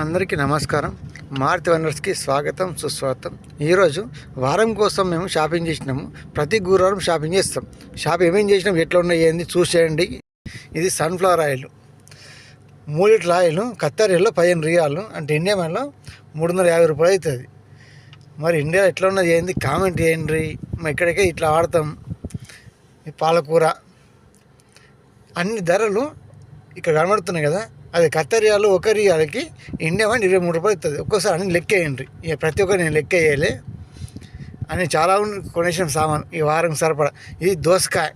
అందరికీ నమస్కారం. మారుతి వనర్స్కి స్వాగతం సుస్వాగతం. ఈరోజు వారం కోసం మేము షాపింగ్ చేసినాము. ప్రతి గురువారం షాపింగ్ చేస్తాం. షాప్ ఏమేం చేసినాం ఎట్లా ఉన్నాయి ఏంది చూసేయండి ఇది సన్ఫ్లవర్ ఆయిల్. మూడు లీటర్ ఆయిల్ కత్తరీలో పదిహేను రియాలు. అంటే ఇండియా మనలో మూడు వందల యాభై రూపాయలు అవుతుంది. మరి ఇండియా ఎట్లా ఉన్నది ఏంది కామెంట్ చేయండి. మరి ఇక్కడికే ఇట్లా వాడతాం. పాలకూర. అన్ని ధరలు ఇక్కడ కనబడుతున్నాయి కదా. అది కత్తరియాలు ఒక రియాలకి ఇండియా వన్ ఇరవై మూడు రూపాయలు ఇస్తుంది ఒక్కోసారి అన్ని లెక్క వేయండి ఇక ప్రతి ఒక్కరు నేను లెక్క వేయాలి. అని చాలా ఉంది కొనేసిన సామాన్. ఈ వారం సరిపడా. ఇది దోసకాయ.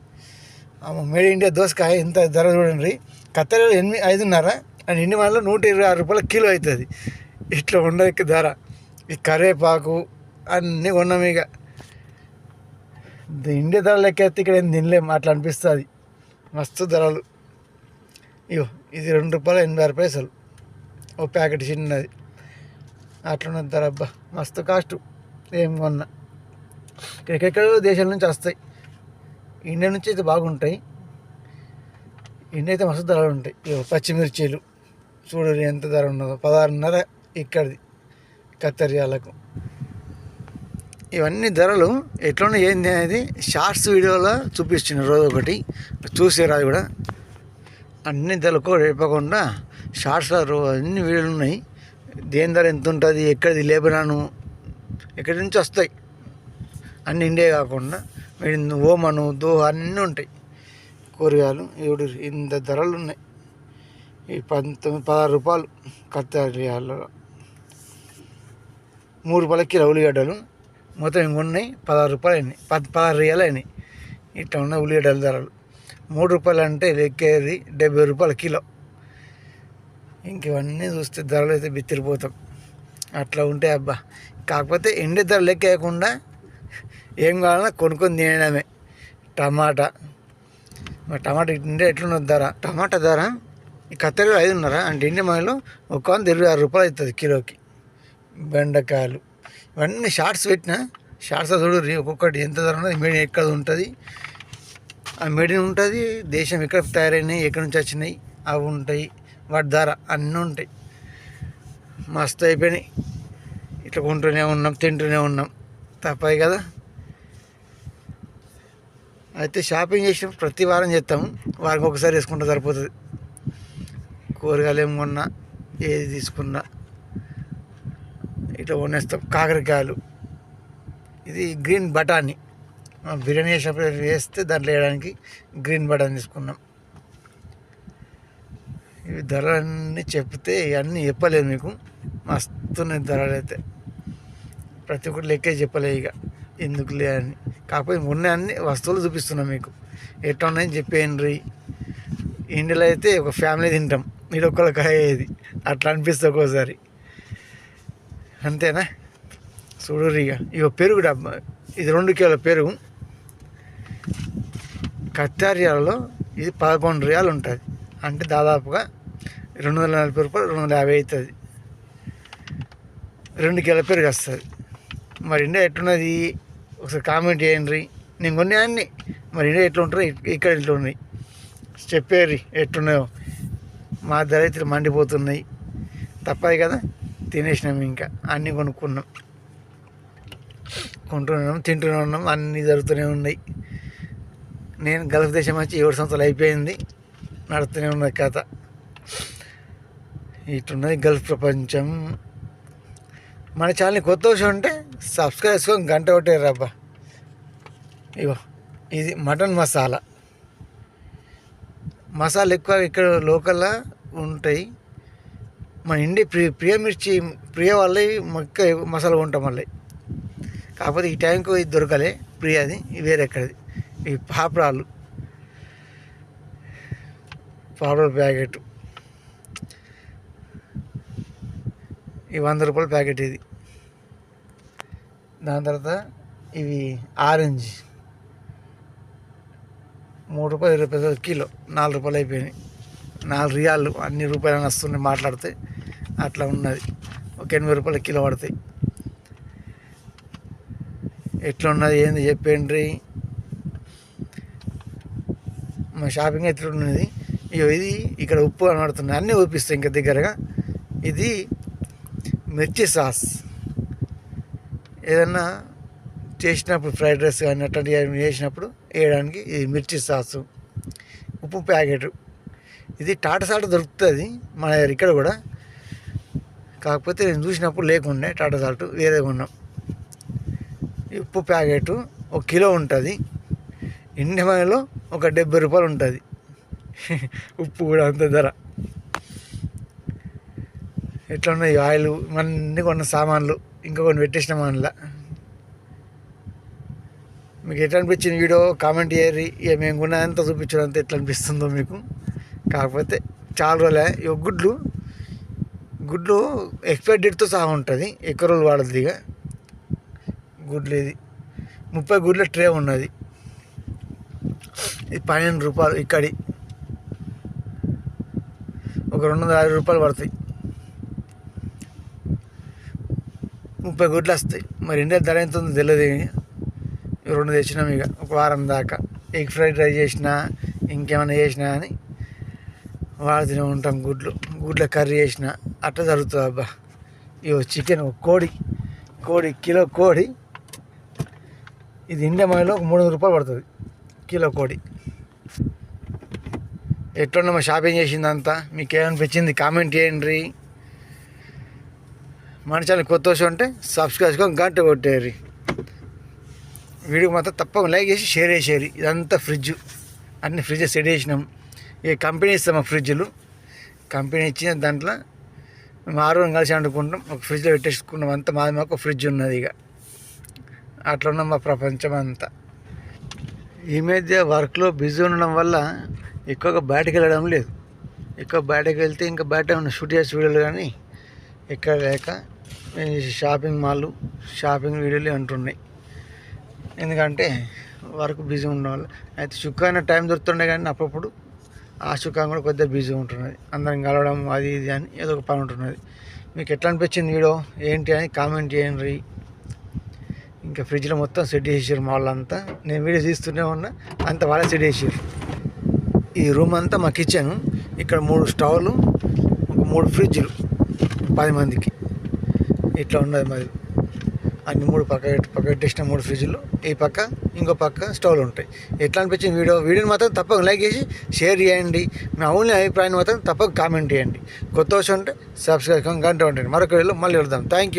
మేడ్ ఇండియా దోసకాయ ఇంత ధర చూడండి. కత్తరియాలు ఎనిమిది ఐదున్నర అండ్ ఇండియా వన్లో నూట ఇరవై ఆరు రూపాయల కిలో అవుతుంది ఇట్లా ఉండదు ధర. ఈ కరివేపాకు అన్నీ కొన్నాం ఇక. ఇండియా ధర లెక్క ఎత్తే ఇక్కడ ఏం తినలేము అట్లా అనిపిస్తుంది. మస్తు ధరలు. ఇగో ఇది రెండు రూపాయలు ఎనభై ఆరు పైసలు. ఓ ప్యాకెట్ చిన్నది. అట్లున్న ధర అబ్బా మస్తు కాస్ట్ ఏం కొన్నా. ఎక్కడెక్కడో దేశాల నుంచి వస్తాయి. ఇండియా నుంచి అయితే బాగుంటాయి. ఇండియా అయితే మస్తు ధరలు ఉంటాయి. పచ్చిమిర్చీలు చూడండి ఎంత ధర ఉన్నదో. పదహారున్నర ఇక్కడిది కత్తరియాలకు ఇవన్నీ ధరలు ఎట్లున్నాయి ఏంది అనేది షార్ట్స్ వీడియోలో చూపిస్తున్నారు రోజు ఒకటి. చూసారు అది కూడా. అన్ని ధరలకు రేపకుండా షార్ట్స్లో అన్ని వీడియోలు ఉన్నాయి దేని ధర ఎంత ఉంటుంది ఎక్కడిది లేబనాను ఎక్కడి నుంచి వస్తాయి? అన్ని ఇండియా కాకుండా వీడి ఓమను దో అన్నీ ఉంటాయి. కూరగాయలు ఇప్పుడు ఇంత ధరలు ఉన్నాయి ఈ పంతొమ్మిది పదహారు రూపాయలు కత్తరియాల్లో మూడు రూపాయల కిలో ఉల్లిగడ్డలు మొత్తం ఇంకొన్నాయి పదహారు రూపాయలు అయినాయి. పద పదహారు రియాలు అయినాయి. ఇట్లా ఉన్నాయి ఉల్లిగడ్డల ధరలు. మూడు రూపాయలు అంటే లెక్కేది డెబ్బై రూపాయల కిలో. ఇంక ఇవన్నీ చూస్తే ధరలు అయితే బిత్తిరిపోతాం. అట్లా ఉంటే అబ్బా. కాకపోతే ఎండి ధర లెక్కేయకుండా ఏం కావాలన్నా కొనుక్కొని తినడమే టమాటా. మరి టమాటా ఇండియా ఎట్లున్నది ధర? టమాటా ధర కత్తెరలు ఐదున్నర అంటే ఇంటి మనలో ఒక వంద ఇరవై ఆరు రూపాయలు అవుతుంది కిలోకి. బెండకాయలు. ఇవన్నీ షార్ట్స్ పెట్టిన షార్ట్స్ చూడు ఒక్కొక్కటి ఎంత ధర ఉన్నది మీడియం ఎక్కడ ఉంటుంది ఆ మెడిన్ ఉంటుంది దేశం ఎక్కడ తయారైనాయి ఎక్కడి నుంచి వచ్చినాయి అవి ఉంటాయి వాటి ధర అన్నీ ఉంటాయి. మస్తు అయిపోయినాయి. ఇట్లా కొంటూనే ఉన్నాం తింటూనే ఉన్నాం. తప్పదు కదా? అయితే షాపింగ్ చేసిన ప్రతి వారం చేస్తాము. వారికి ఒకసారి వేసుకుంటే సరిపోతుంది. కూరగాయలు ఏం కొన్నా ఏది తీసుకున్నా ఇట్లా కొనేస్తాం. కాకరకాయలు. ఇది గ్రీన్ బఠానీ. బిర్యానీ చేసినప్పుడు వేస్తే దాంట్లో వేయడానికి గ్రీన్ బటన్ తీసుకున్నాం. ఇవి ధరలన్నీ చెప్తే ఇవన్నీ చెప్పలేదు మీకు. మస్తున్నాయి ధరలు అయితే ప్రతి ఒక్కటి లెక్కే చెప్పలే ఇక. ఎందుకులే అని. కాకపోతే ఉన్న అన్ని వస్తువులు చూపిస్తున్నాం మీకు. ఎట్లా ఉన్నాయని చెప్పేయండి ఇండియాలో అయితే ఒక ఫ్యామిలీ తింటాం. ఇది ఒక్కళ్ళకి అయ్యేది అట్లా అనిపిస్తుంది ఒక్కోసారి. అంతేనా? చూడరు ఇక. ఇక పెరుగు డబ్బా. ఇది రెండు కిలోల పెరుగు. కత్తారియాలలో ఇది పదకొండు రియాలు ఉంటుంది. అంటే దాదాపుగా రెండు వందల నలభై రూపాయలు రెండు వందల యాభై అవుతుంది రెండు కిలో పెరుగు వస్తుంది. మరి ఇండియా ఎట్లున్నది? ఒకసారి కామెంట్ చేయండి. నేను కొన్ని అన్ని మరి ఇండియా ఎట్లా ఇక్కడ ఇట్లా ఉన్నాయి చెప్పేరి ఎట్లున్నాయో. మా ధర అయితే మండిపోతున్నాయి. తప్పదు కదా? తినేసినాం ఇంకా. అన్నీ కొనుక్కున్నాం. కొంటూనే ఉన్నాం తింటూనే ఉన్నాం. అన్నీ జరుగుతూనే ఉన్నాయి. నేను గల్ఫ్ దేశం వచ్చి ఏడు సంవత్సరాలు అయిపోయింది. నడుస్తూనే ఉన్నది కథ. ఇటున్నది గల్ఫ్ ప్రపంచం. మన ఛానల్ కొత్త విషయం ఉంటే సబ్స్క్రైబ్ చేసుకొని గంట ఒకటే అబ్బా ఇగో ఇది మటన్ మసాలా. మసాలా ఎక్కువ ఇక్కడ లోకల్లో ఉంటాయి. మన ఇండి ప్రియ ప్రియ మిర్చి ప్రియ వాళ్ళే మొక్క మసాలా ఉంటాం మళ్ళీ. కాకపోతే ఈ టైంకు ఇది దొరకలే ప్రియది వేరే ఎక్కడిది ఈ పాపడాలు. పాపడాల ప్యాకెట్. ఈ వంద రూపాయల ప్యాకెట్ ఇది. దాని తర్వాత ఇవి ఆరెంజ్. మూడు రూపాయలు ఇరవై పైసలు కిలో. నాలుగు రూపాయలు అయిపోయినాయి. నాలుగు రియాలు అన్ని రూపాయలు వస్తున్నాయి మాట్లాడితే అట్లా ఉన్నది. ఒక ఎనభై రూపాయల కిలో పడతాయి. ఎట్లా ఉన్నది ఏంది చెప్పండి మా షాపింగ్ అయితే ఉన్నది? ఇగో ఇది ఇక్కడ ఉప్పు కనబడుతుంది. అన్నీ ఊపిస్తాయి ఇంకా దగ్గరగా. ఇది మిర్చి సాస్. ఏదన్నా చేసినప్పుడు ఫ్రైడ్ రైస్ కానీ అట్లాంటివి చేసినప్పుడు వేయడానికి ఇది మిర్చి సాసు. ఉప్పు ప్యాకెట్. ఇది టాటా సాల్ట్ దొరుకుతుంది మన దగ్గర ఇక్కడ కూడా. కాకపోతే నేను చూసినప్పుడు లేకుండే టాటా సాల్ట్ వేరే కొన్నాం. ఉప్పు ప్యాకెట్ ఒక కిలో ఉంటుంది. ఇండియాలో ఒక డెబ్బై రూపాయలు ఉంటుంది. ఉప్పు కూడా అంత ధర. ఎట్లా ఉన్నాయి? ఆయిల్ అన్నీ కొన్న సామాన్లు. ఇంకా కొన్ని పెట్టేసిన మనలా. మీకు ఎట్లా అనిపించింది వీడియో? కామెంట్ చేయరు ఇక మేము కొన్నంత చూపించడంత ఎట్లా అనిపిస్తుందో మీకు. కాకపోతే చాలా రోజులే. ఇక గుడ్లు గుడ్లు ఎక్స్పైర్ డేట్తో సహా ఉంటుంది. ఎక్కువ రోజులు వాడద్దు ఇక. గుడ్లు ఇది. ముప్పై గుడ్ల ట్రే ఉన్నది. ఇది పన్నెండు రూపాయలు ఇక్కడి. ఒక రెండు వందల యాభై రూపాయలు పడతాయి. ముప్పై గుడ్లు వస్తాయి. మరి ఇండియా ధర ఎంత ఉందో తెలియదు ఇక. రెండు తెచ్చినాం ఇక ఒక వారం దాకా. ఎగ్ ఫ్రైడ్ రైస్ చేసినా ఇంకేమైనా చేసినా అని వాడుతూనే ఉంటాం గుడ్లు. గుడ్ల కర్రీ చేసిన అట్లా జరుగుతుంది అబ్బా. ఇగో చికెన్ ఒక కోడి కోడి కిలో కోడి. ఇది ఇండియా మనలో ఒక మూడు వందల రూపాయలు పడుతుంది కిలో కోడి. ఎట్లున్నా మా షాపింగ్ చేసిందంతా? మీకు ఏమనిపించింది కామెంట్ చేయండి. మన ఛానల్ కొత్త వచ్చి ఉంటే సబ్స్క్రైబ్ చేసుకొని గంట కొట్టేరి వీడియో మాత్రం తప్పక లైక్ చేసి షేర్ చేసేది ఇదంతా ఫ్రిడ్జ్. అన్ని ఫ్రిడ్జ్ సెట్ చేసినాం. ఏ కంపెనీ ఇస్తాం మా ఫ్రిడ్జ్లు. కంపెనీ ఇచ్చిన దాంట్లో మేము ఆరు కలిసి అనుకుంటాం ఒక ఫ్రిడ్జ్లో పెట్టేసుకున్నాం. అంతా మాది మాకు ఫ్రిడ్జ్ ఉన్నది ఇక. అట్లా ఉన్నాం మా ప్రపంచం అంతా. ఈ మధ్య వర్క్లో బిజీ ఉండడం వల్ల ఎక్కువగా బయటకు వెళ్ళడం లేదు. ఎక్కువ బయటకు వెళ్తే ఇంకా బయట ఉన్న షూట్ చేసే వీడియోలు కానీ ఎక్కడ లేక షాపింగ్ మాల్ షాపింగ్ వీడియోలు అంటున్నాయి. ఎందుకంటే వర్క్ బిజీ ఉండడం అయితే అయితే చుక్కైన టైం దొరుకుతుండే కానీ అప్పుడప్పుడు ఆ చుక్కం కూడా కొద్దిగా బిజీ ఉంటున్నది. అందరం కలవడం అది ఇది అని ఏదో ఒక పని ఉంటున్నది. మీకు ఎట్లా అనిపించింది వీడియో? ఏంటి అని కామెంట్ చేయండి. ఇంకా ఫ్రిడ్జ్లో మొత్తం సెట్ చేసారు మా వాళ్ళంతా. నేను వీడియో తీస్తూనే ఉన్నా. అంత వాళ్ళే సెట్ చేసారు ఈ రూమ్ అంతా మా కిచెన్. ఇక్కడ మూడు స్టవ్లు ఒక మూడు ఫ్రిడ్జ్లు పది మందికి. ఇట్లా ఉన్నది మరి అన్ని మూడు పక్క పక్క పెట్టేసిన మూడు ఫ్రిడ్జ్లు. ఈ పక్క ఇంకో పక్క స్టవ్లు ఉంటాయి. ఎట్లా అనిపించింది వీడియో? వీడియోని మాత్రం తప్పక లైక్ చేసి షేర్ చేయండి. మీ అవుని అభిప్రాయాన్ని మాత్రం తప్పక కామెంట్ చేయండి. కొత్త వచ్చి ఉంటే సబ్స్క్రైబ్ గంట ఉంటుంది మరొక వీడియోలో మళ్ళీ వెళ్దాం థ్యాంక్ యూ